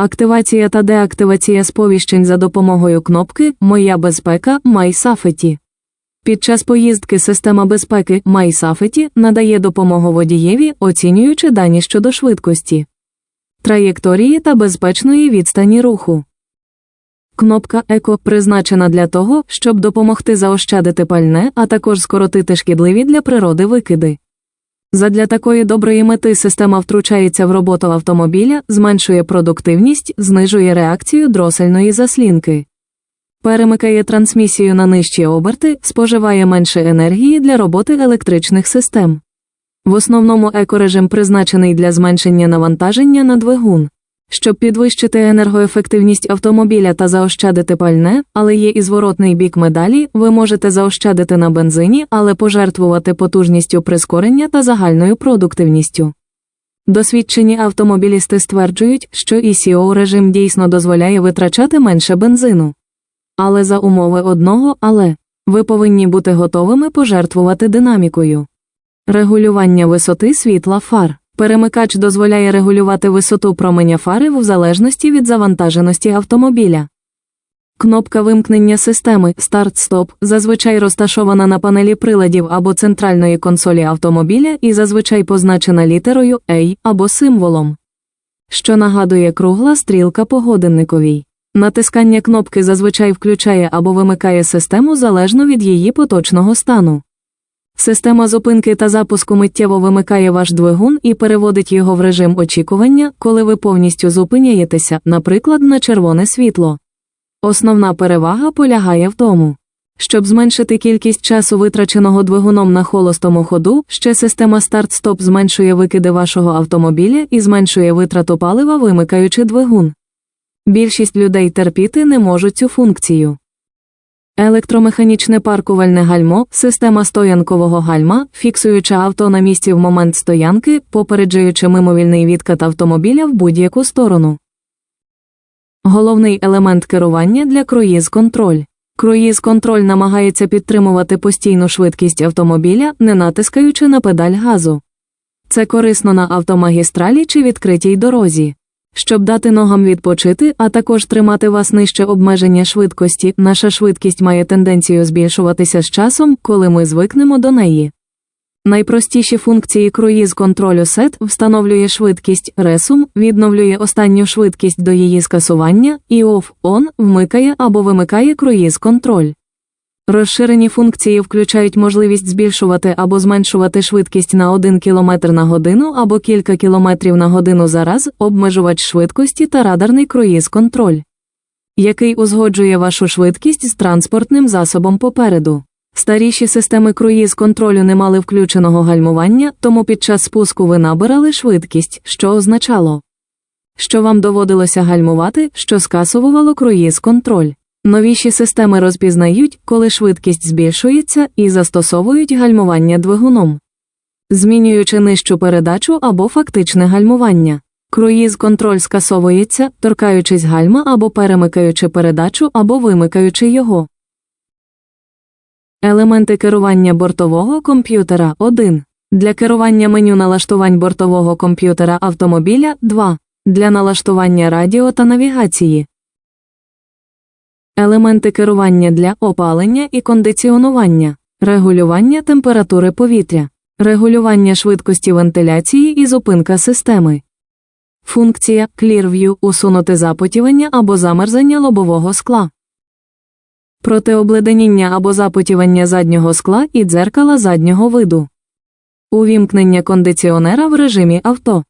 Активація та деактивація сповіщень за допомогою кнопки Моя безпека MySafety. Під час поїздки система безпеки MySafety надає допомогу водієві, оцінюючи дані щодо швидкості, траєкторії та безпечної відстані руху. Кнопка Еко призначена для того, щоб допомогти заощадити пальне, а також скоротити шкідливі для природи викиди. Задля такої доброї мети система втручається в роботу автомобіля, зменшує продуктивність, знижує реакцію дросельної заслінки, перемикає трансмісію на нижчі оберти, споживає менше енергії для роботи електричних систем. В основному екорежим призначений для зменшення навантаження на двигун. Щоб підвищити енергоефективність автомобіля та заощадити пальне, але є і зворотний бік медалі, ви можете заощадити на бензині, але пожертвувати потужністю прискорення та загальною продуктивністю. Досвідчені автомобілісти стверджують, що ECO режим дійсно дозволяє витрачати менше бензину. Але за умови одного, але ви повинні бути готовими пожертвувати динамікою. Регулювання висоти світла фар. Перемикач дозволяє регулювати висоту променя фари в залежності від завантаженості автомобіля. Кнопка вимкнення системи Старт-стоп зазвичай розташована на панелі приладів або центральної консолі автомобіля і зазвичай позначена літерою A або символом, що нагадує кругла стрілка по годинниковій. Натискання кнопки зазвичай включає або вимикає систему залежно від її поточного стану. Система зупинки та запуску миттєво вимикає ваш двигун і переводить його в режим очікування, коли ви повністю зупиняєтеся, наприклад, на червоне світло. Основна перевага полягає в тому, щоб зменшити кількість часу, витраченого двигуном на холостому ходу, ще система старт-стоп зменшує викиди вашого автомобіля і зменшує витрату палива, вимикаючи двигун. Більшість людей терпіти не можуть цю функцію. Електромеханічне паркувальне гальмо, система стоянкового гальма, фіксуючи авто на місці в момент стоянки, попереджаючи мимовільний відкат автомобіля в будь-яку сторону. Головний елемент керування для круїз-контроль. Круїз-контроль намагається підтримувати постійну швидкість автомобіля, не натискаючи на педаль газу. Це корисно на автомагістралі чи відкритій дорозі. Щоб дати ногам відпочити, а також тримати вас нижче обмеження швидкості, наша швидкість має тенденцію збільшуватися з часом, коли ми звикнемо до неї. Найпростіші функції круїз контролю SET встановлює швидкість ресум, відновлює останню швидкість до її скасування, і OFF-ON вмикає або вимикає круїз контроль. Розширені функції включають можливість збільшувати або зменшувати швидкість на 1 км на годину або кілька кілометрів на годину за раз, обмежувач швидкості та радарний круїз-контроль, який узгоджує вашу швидкість з транспортним засобом попереду. Старіші системи круїз-контролю не мали включеного гальмування, тому під час спуску ви набирали швидкість, що означало, що вам доводилося гальмувати, що скасовувало круїз-контроль. Новіші системи розпізнають, коли швидкість збільшується, і застосовують гальмування двигуном, змінюючи нижчу передачу або фактичне гальмування. Круїз контроль скасовується, торкаючись гальма або перемикаючи передачу або вимикаючи його. Елементи керування бортового комп'ютера 1. Для керування меню налаштувань бортового комп'ютера автомобіля 2. Для налаштування радіо та навігації Елементи керування для опалення і кондиціонування, регулювання температури повітря, регулювання швидкості вентиляції і зупинка системи. Функція Clearview – усунути запотівання або замерзання лобового скла. Протиобледеніння або запотівання заднього скла і дзеркала заднього виду. Увімкнення кондиціонера в режимі авто.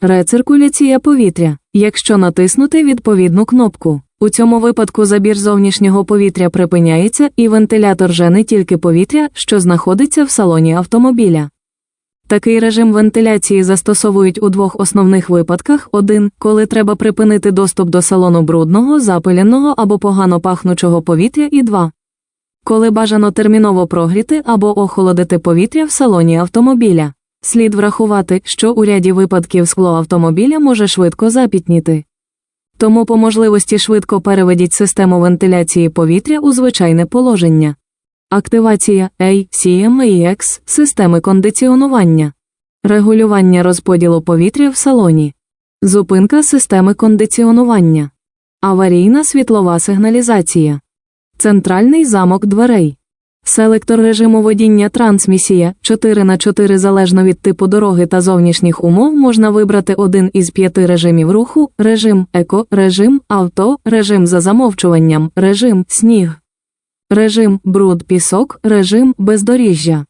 Рециркуляція повітря. Якщо натиснути відповідну кнопку. У цьому випадку забір зовнішнього повітря припиняється і вентилятор жене тільки повітря, що знаходиться в салоні автомобіля. Такий режим вентиляції застосовують у двох основних випадках: один, коли треба припинити доступ до салону брудного, запиленого або погано пахнучого повітря, і два. Коли бажано терміново прогріти або охолодити повітря в салоні автомобіля. Слід врахувати, що у ряді випадків скло автомобіля може швидко запітніти. Тому по можливості швидко переведіть систему вентиляції повітря у звичайне положення. Активація ACMAX системи кондиціонування, регулювання розподілу повітря в салоні, Зупинка системи кондиціонування. Аварійна світлова сигналізація. Центральний замок дверей. Селектор режиму водіння трансмісія 4 на 4 залежно від типу дороги та зовнішніх умов можна вибрати один із п'яти режимів руху: режим еко, режим авто, режим за замовчуванням, режим сніг, режим бруд пісок, режим бездоріжжя.